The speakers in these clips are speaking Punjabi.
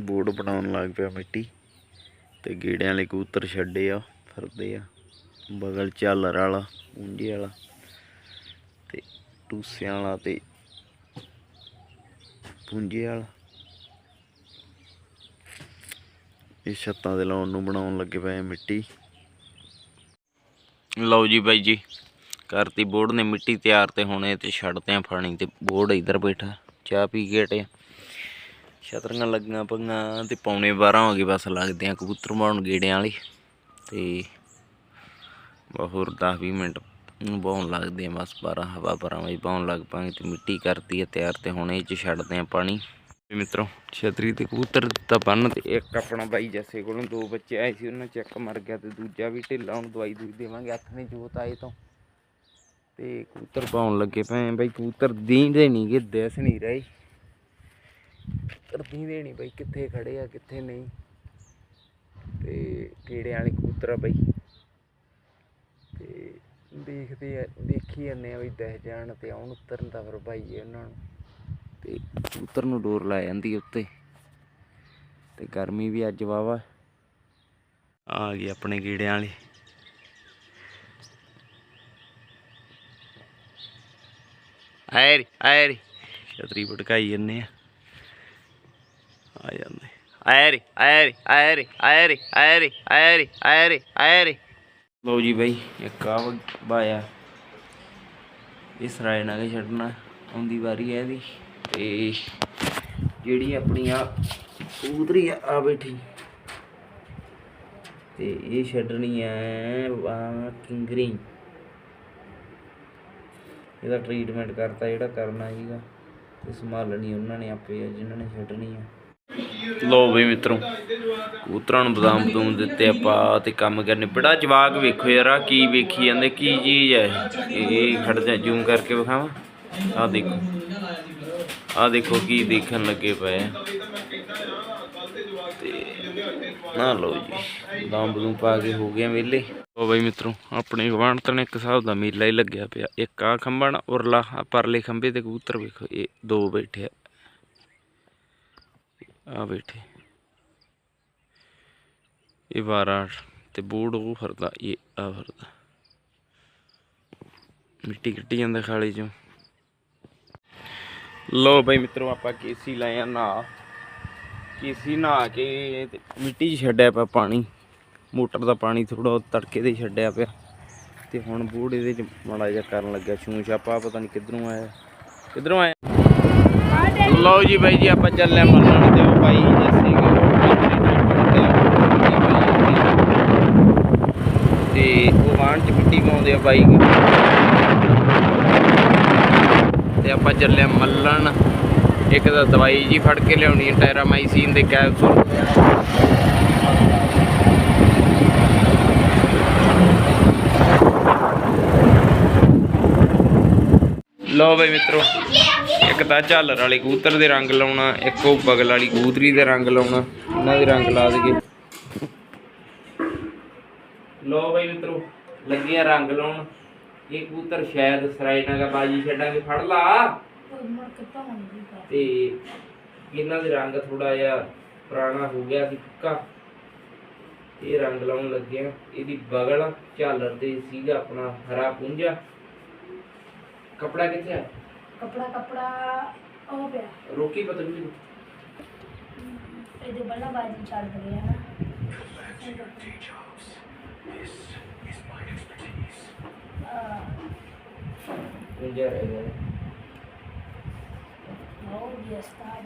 ਬੋਰਡ ਬਣਾਉਣ ਲੱਗ ਪਿਆ ਮਿੱਟੀ ਤੇ ਗੇੜਿਆਂ ਵਾਲੇ ਕਬੂਤਰ ਛੱਡੇ ਆ, ਫਿਰਦੇ ਆ। ਬਗਲ ਝਾਲਰ ਵਾਲਾ ਉਂਝੇ ਵਾਲਾ ਤੇ ਟੂਸਿਆਂ ਵਾਲਾ ਤੇ ਪੁੰਜੇ ਵਾਲਾ। ਇਹ ਛੱਤਾਂ ਦੇ ਲਾਉਣ ਨੂੰ ਬਣਾਉਣ ਲੱਗੇ ਪਏ ਮਿੱਟੀ। ਲਓ ਜੀ ਬਾਈ ਜੀ ਕਰਤੀ ਬੋਰਡ ਨੇ ਮਿੱਟੀ ਤਿਆਰ ਤੇ ਹੁਣੇ ਤੇ ਛੱਡਦੇ ਆ ਪਾਣੀ ਤੇ ਬੋਰਡ ਇੱਧਰ ਬੈਠਾ, ਚਾਹ ਪੀ ਕੇ ਹਟਿਆ ਛਤਰੀਆਂ ਲੱਗੀਆਂ ਪਈਆਂ, ਤੇ ਪੌਣੇ 12 ਹੋ ਗਏ ਬਸ ਲੱਗਦੇ ਆ ਕਬੂਤਰ ਮਾਰਨ ਗੇੜਿਆਂ ਵਾਲੀ। ਤੇ ਹੋਰ 10 20 ਮਿੰਟ ਨੂੰ ਬਹੁਣ ਲੱਗਦੇ ਆ ਬਸ 12 ਹਵਾ 12 ਵਜੇ ਬਹੁਣ ਲੱਗ ਪਾਂਗੇ ਤੇ ਮਿੱਟੀ ਕਰਤੀ ਹੈ ਤਿਆਰ ਤੇ ਹੁਣ ਇਹ ਚ ਛੱਡਦੇ ਆ ਪਾਣੀ। ਤੇ ਮਿੱਤਰੋ, ਛਤਰੀ ਤੇ ਕਬੂਤਰ ਦਿੱਤਾ ਬੰਨ ਤੇ ਇੱਕ ਆਪਣਾ ਬਾਈ ਜੱਸੇ ਕੋਲੋਂ ਦੋ ਬੱਚੇ ਆਏ ਸੀ, ਉਹਨਾਂ ਚ ਇੱਕ ਮਰ ਗਿਆ ਤੇ ਦੂਜਾ ਵੀ ਢਿੱਲਾ, ਹੁਣ ਦਵਾਈ ਦੂਈ ਦੇਵਾਂਗੇ ਅੱਖ ਨੇ ਜੋਤ ਆਏ ਤੋਂ। ਤੇ ਕਬੂਤਰ ਪਾਉਣ ਲੱਗੇ ਪਏ ਆ। ਬਾਈ ਕਬੂਤਰ ਦੀਂਦੇ ਨਹੀਂ ਗੇ, ਦਿਸ ਨਹੀਂ ਰਹੇ। ਕਬੂਤਰ ਦੀਂਦੇ ਨਹੀਂ ਕਿੱਥੇ ਖੜੇ ਆ, ਕਿੱਥੇ ਨਹੀਂ। ਤੇ ਕੀੜੇ ਵਾਲੇ ਕਬੂਤਰ ਆ ਬਾਈ। ਤੇ ਦੇਖਦੇ ਆ, ਦੇਖੀ ਜਾਂਦੇ ਆ ਬਈ ਦਹਿ ਜਾਣ ਤੇ ਆਉਣ, ਉਤਰਨ ਦਾ ਫਿਰ ਭਾਈ ਉਹਨਾਂ ਨੂੰ। ਤੇ ਕਬੂਤਰ ਨੂੰ ਡੋਰ ਲਾ ਜਾਂਦੀ ਉੱਤੇ। ਤੇ ਗਰਮੀ ਵੀ ਅੱਜ ਵਾਵਾ ਆ ਗਈ ਆਪਣੇ ਕੀੜਿਆਂ ਵਾਲੀ। ਆਇਰੀ ਆਇਰੀ ਛਤਰੀ ਭਟਕਾਈ ਜੰਨੇ ਆ। ਆ ਜਾਂਦੇ ਆਇਰੀ ਰੇ ਆਇਆ ਆਇਰੀ ਆਇਰੀ ਆਇਰੀ ਆਇਰੀ ਆਇਰੀ ਲਓ ਜੀ ਬਾਈ, ਇੱਕ ਆ ਬਾਇਆ ਇਸ ਰਾਏ ਨਾਲ ਛੱਡਣਾ, ਆਉਂਦੀ ਵਾਰੀ ਹੈ ਇਹਦੀ। ਤੇ ਜਿਹੜੀ ਆਪਣੀ ਆ ਕਬੂਤਰੀ ਆ ਬੈਠੀ। ਤੇ ਇਹ ਛੱਡਣੀ ਹੈ ਆ ਕਿੰਗਰੀ। ਇਹਦਾ ਟ੍ਰੀਟਮੈਂਟ ਕਰਤਾ ਜਿਹੜਾ ਕਰਨਾ ਸੀਗਾ। ਤੇ ਸੰਭਾਲਣੀ ਉਹਨਾਂ ਨੇ ਆਪੇ ਜਿਨ੍ਹਾਂ ਨੇ ਛੱਡਣੀ ਆ। ਲੋ ਬਈ ਮਿੱਤਰੋ, ਕਬੂਤਰਾਂ ਨੂੰ ਬਦਾਮ ਬਦੂਮ ਦਿੱਤੇ ਆਪਾਂ ਤੇ ਕੰਮ ਕਰਨੇ। ਬੜਾ ਜਵਾਕ ਵੇਖੋ ਯਾਰ ਆ ਕੀ ਵੇਖੀ ਜਾਂਦੇ, ਕੀ ਚੀਜ਼ ਹੈ ਇਹ? ਖੜ ਜਾ ਜ਼ੂਮ ਕਰਕੇ ਵਿਖਾਵਾਂ? ਆ ਦੇਖੋ। ਆ ਦੇਖੋ ਕੀ ਦੇਖਣ ਲੱਗੇ ਪਏ ਤੇ ਨਾ ਲਓ ਜੀ, ਬਦਾਮ ਬਦੂਮ ਪਾ ਕੇ ਹੋ ਗਏ ਮੇਲੇ। ਉਹ ਬਈ ਮਿੱਤਰੋ, ਆਪਣੇ ਗਵਾਂਢ ਤਣ ਇੱਕ ਹਿਸਾਬ ਦਾ ਮੇਲਾ ਹੀ ਲੱਗਿਆ ਪਿਆ। ਇੱਕ ਆ ਖੰਭਣ ਉਰਲਾ ਆਹ ਪਰਲੇ ਖੰਭੇ ਤੇ ਕਬੂਤਰ ਵੇਖੋ, ਇਹ ਦੋ ਬੈਠੇ ਆ। ਆ ਬੈਠੇ। ਇਹ ਵਾਰਾ ਤੇ ਬੋਰਡ ਉਹ ਫਰਦਾ ਇਹ ਆ ਫਰਦਾ ਮਿੱਟੀ ਕੱਟੀ ਜਾਂਦਾ ਖਾਲੀ ਚੋਂ। ਲੋ ਬਈ ਮਿੱਤਰੋ, ਆਪਾਂ ਕੇਸੀ ਲਾਏ ਆ ਨਾ ਕੇਸੀ ਨਹਾ ਕੇ ਮਿੱਟੀ 'ਚ ਛੱਡਿਆ ਪਿਆ ਪਾਣੀ। ਮੋਟਰ ਦਾ ਪਾਣੀ ਥੋੜਾ ਤੜਕੇ ਦੇ ਛੱਡਿਆ ਪਿਆ। ਤੇ ਹੁਣ ਬੋਰਡ ਇਹਦੇ 'ਚ ਮਾੜਾ ਜਿਹਾ ਕਰਨ ਲੱਗਿਆ ਛੂੰ ਛਾਪਾ ਪਤਾ ਨਹੀਂ ਕਿੱਧਰੋਂ ਆਇਆ। ਕਿੱਧਰੋਂ ਆਇਆ? ਲਓ ਜੀ ਬਾਈ ਜੀ, ਆਪਾਂ ਚੱਲੇ ਮੰਨਣ ਤੇ। ਉਹ ਬਾਈ ਤੇ ਉਹ ਵਾਹਣ ਚ ਮਿੱਟੀ ਪਾਉਂਦੇ ਆ ਬਾਈ। ਤੇ ਆਪਾਂ ਚੱਲੇ ਮੱਲਣ। ਇੱਕ ਤਾਂ ਦਵਾਈ ਜੀ ਫੜ ਕੇ ਲਿਆਉਣੀ ਹੈ, ਟੈਰਾਮਾਈਸੀਨ ਦੇ ਕੈਪਸੂਲ। ਲਓ ਬਈ ਮਿੱਤਰੋ। ਇੱਕ ਤਾਂ ਝਾਲਰ ਵਾਲੇ ਕਬੂਤਰ ਦੇ ਰੰਗ ਲਾਉਣਾ, ਇੱਕ ਉਹ ਬਗਲ ਵਾਲੀ ਕਬੂਤਰੀ ਦੇ ਰੰਗ ਲਾਉਣਾ, ਇਹਨਾਂ ਦੇ ਰੰਗ ਲਾ ਦਈਏ। ਲਓ ਬਈ ਮਿੱਤਰੋ, ਲੱਗੀਆਂ ਰੰਗ ਲਾਉਣ। ਇਹ ਕਬੂਤਰ ਸ਼ਾਇਦ ਸਰਾਈ ਬਾਜੀ ਛੱਡਾਂਗੇ, ਫੜ ਲਾ। ਤੇ ਇਹਨਾਂ ਦੇ ਰੰਗ ਥੋੜਾ ਜਿਹਾ ਪੁਰਾਣਾ ਹੋ ਗਿਆ ਸੀ, ਪੱਕਾ। ਇਹ ਰੰਗ ਲਾਉਣ ਲੱਗਿਆ ਇਹਦੀ ਬਗਲ ਝਾਲਰ ਤੇ ਸੀਗਾ ਆਪਣਾ ਹਰਾ ਪੁੰਜਾ। ਕਪੜਾ ਕਿੱਥੇ ਆ? ਕਪੜਾ ਕਪੜਾ ਉਹ ਪਿਆ। ਰੋਕੀ ਪਤੰਗੀ ਇਹਦੇ ਬੱਲਾ ਬਾਜੀ ਚੱਲ ਰਹੀ ਹੈ। ਨਾ ਗਿਆ ਉਹ ਵੀ ਉਸਤਾਦ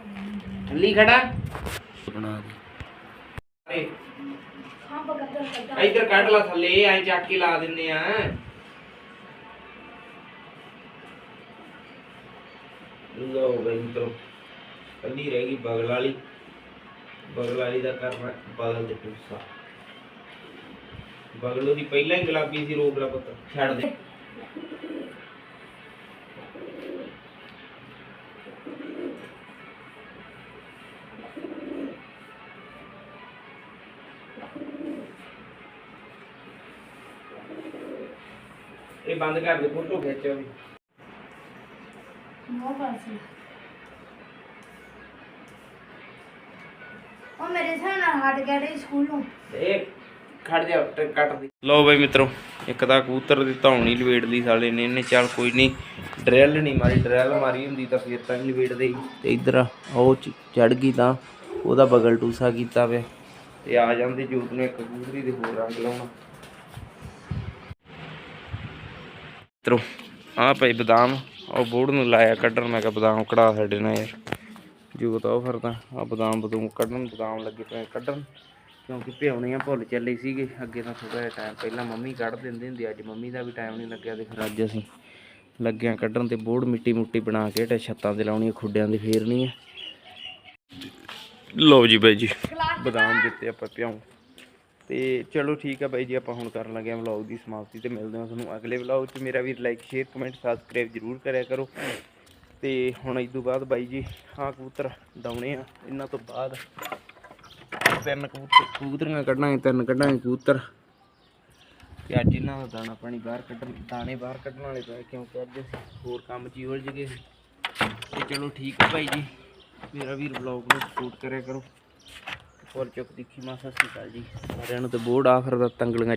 ਥੱਲੀ ਖੜਾ। ਬਣਾ ਦੇ। ਹਾਂ ਬਗਦਰ ਕੱਢਾ ਇੱਧਰ ਕੱਢ ਲਾ ਥੱਲੇ ਐਂ ਚੱਕ ਕੇ ਲਾ ਦਿੰਨੇ ਆ। ਲੋ ਬਈ ਮਿੱਤਰੋ ਕੱਲੀ ਰਹਿ ਗਈ ਬਗਲ ਵਾਲੀ। ਬਗਲ ਵਾਲੀ ਦਾ ਕਰਨਾ ਬਗਲ ਦੇ ਟੁੱਸਾ ਬਗਲ ਉਹਦੀ ਪਹਿਲਾਂ ਹੀ ਗੁਲਾਬੀ ਸੀ ਰੋਗਲਾ ਪੁੱਤ, ਛੱਡ ਦੇ। ਇਹ ਬੰਦ ਕਰ ਦੇ, ਫੋਟੋ ਖਿੱਚੋ ਵੀ ਨੋ ਪਾਸੀ ਉਹ ਮੇਰੇ ਹਿਸਾਬ ਨਾਲ ਹਟ ਗਿਆ ਡੇ ਸਕੂਲ ਨੂੰ। ਇਹ ਖੜ ਜਾ ਕੱਟ ਦੀ। ਲਓ ਬਈ ਮਿੱਤਰੋ ਇੱਕ ਤਾਂ ਕਬੂਤਰ ਦੀ ਧੌਣੀ ਲਵੇੜ ਲਈ ਸਾਲੇ ਨੇ ਇਹਨੇ ਚੱਲ ਕੋਈ ਨਹੀਂ ਡਰੈਲ ਨਹੀਂ ਮਾਰੀ ਡਰੈਲ ਮਾਰੀ ਹੁੰਦੀ ਤਾਂ ਫਿਰ ਤਾਂ ਹੀ ਲਵੇੜਦੇ ਸੀ। ਤੇ ਇਧਰ ਉਹ ਚੜ ਗਈ ਤਾਂ ਉਹਦਾ ਬਗਲ ਟੂਸਾ ਕੀਤਾ ਵੇ ਤੇ ਆ ਜਾਂਦੇ ਜੂਤ ਨੇ ਇੱਕ ਕਬੂਤਰੀ ਦੇ ਹੋਰ ਰੰਗ ਲਾਉਣਾ। ਮਿੱਤਰੋ ਆ ਭਾਈ ਬਦਾਮ। ਉਹ ਬੋੜ ਨੂੰ ਲਾਇਆ ਕੱਢਣ, ਮੈਂ ਕਿਹਾ ਬਦਾਮ ਕਢਾ ਸਾਡੇ ਨਾਲ ਯਾਰ। ਜੂਤ ਉਹ ਫਿਰਦਾ ਆ ਬਦਾਮ ਬਦੂਮ ਕੱਢਣ, ਬਦਾਮ ਲੱਗੇ ਪਏ ਕੱਢਣ, ਕਿਉਂਕਿ ਭਿਉਣੇ ਆ, ਭੁੱਲ ਚੱਲੇ ਸੀਗੇ। ਅੱਗੇ ਤਾਂ ਥੋੜਾ ਜਿਹਾ ਟਾਈਮ ਪਹਿਲਾਂ ਮੰਮੀ ਕੱਢ ਦਿੰਦੇ ਹੁੰਦੇ, ਅੱਜ ਮੰਮੀ ਦਾ ਵੀ ਟਾਈਮ ਨਹੀਂ ਲੱਗਿਆ ਤੇ ਫਿਰ ਅੱਜ ਅਸੀਂ ਲੱਗਿਆ ਕੱਢਣ ਤੇ ਬੋੜ ਮਿੱਟੀ ਮੁੱਟੀ ਬਣਾ ਕੇ ਤੇ ਛੱਤਾਂ ਤੇ ਲਾਉਣੀ ਖੁੱਡਿਆਂ ਦੀ ਫੇਰਨੀ ਆ। ਲਓ ਜੀ ਬਾਈ ਜੀ, ਬਦਾਮ ਦਿੱਤੇ ਆਪਾਂ ਭਿਉਂ। ਤੇ ਚਲੋ ਠੀਕ ਆ ਬਾਈ ਜੀ, ਆਪਾਂ ਹੁਣ ਕਰਨ ਲੱਗੇ ਆ ਵਲੌਗ ਦੀ ਸਮਾਪਤੀ ਤੇ ਮਿਲਦੇ ਹਾਂ ਤੁਹਾਨੂੰ ਅਗਲੇ ਵਲੌਗ 'ਚ। ਮੇਰਾ ਵੀ ਲਾਈਕ ਸ਼ੇਅਰ ਕਮੈਂਟ ਸਬਸਕ੍ਰਾਈਬ ਜ਼ਰੂਰ ਕਰਿਆ ਕਰੋ। ਤੇ ਹੁਣ ਇਸ ਤੋਂ ਬਾਅਦ ਬਾਈ ਜੀ ਹਾਂ ਕਬੂਤਰ ਡਾਉਣੇ ਆ। ਇਹਨਾਂ ਤੋਂ ਬਾਅਦ ਤਿੰਨ ਕਬੂਤਰ ਕਬੂਤਰੀਆਂ ਕੱਢਾਂਗੇ, ਤਿੰਨ ਕੱਢਾਂਗੇ ਕਬੂਤਰ। ਤੇ ਅੱਜ ਇਹਨਾਂ ਦਾ ਦਾਣਾ ਪਾਣੀ ਬਾਹਰ ਕੱਢਣ ਦਾਣੇ ਬਾਹਰ ਕੱਢਣ ਵਾਲੇ ਪਏ, ਕਿਉਂਕਿ ਅੱਜ ਹੋਰ ਕੰਮ 'ਚ ਹੀ ਉਲਝ ਗਏ ਸੀ। ਤੇ ਚਲੋ ਠੀਕ ਆ ਭਾਈ ਜੀ, ਮੇਰਾ ਵੀਰ ਬਲੌਗ ਨੂੰ ਸਪੋਰਟ ਕਰਿਆ ਕਰੋ। ਹੋਰ ਚੁੱਕ ਦੇਖੀ ਮਾਸਾ ਸਤਿ ਸ਼੍ਰੀ ਅਕਾਲ ਜੀ। ਸਾਰਿਆਂ ਨੂੰ ਤੇ ਬੋਰਡ ਆਖਰ ਦਾ ਤੰਗਲੀਆਂ ਚ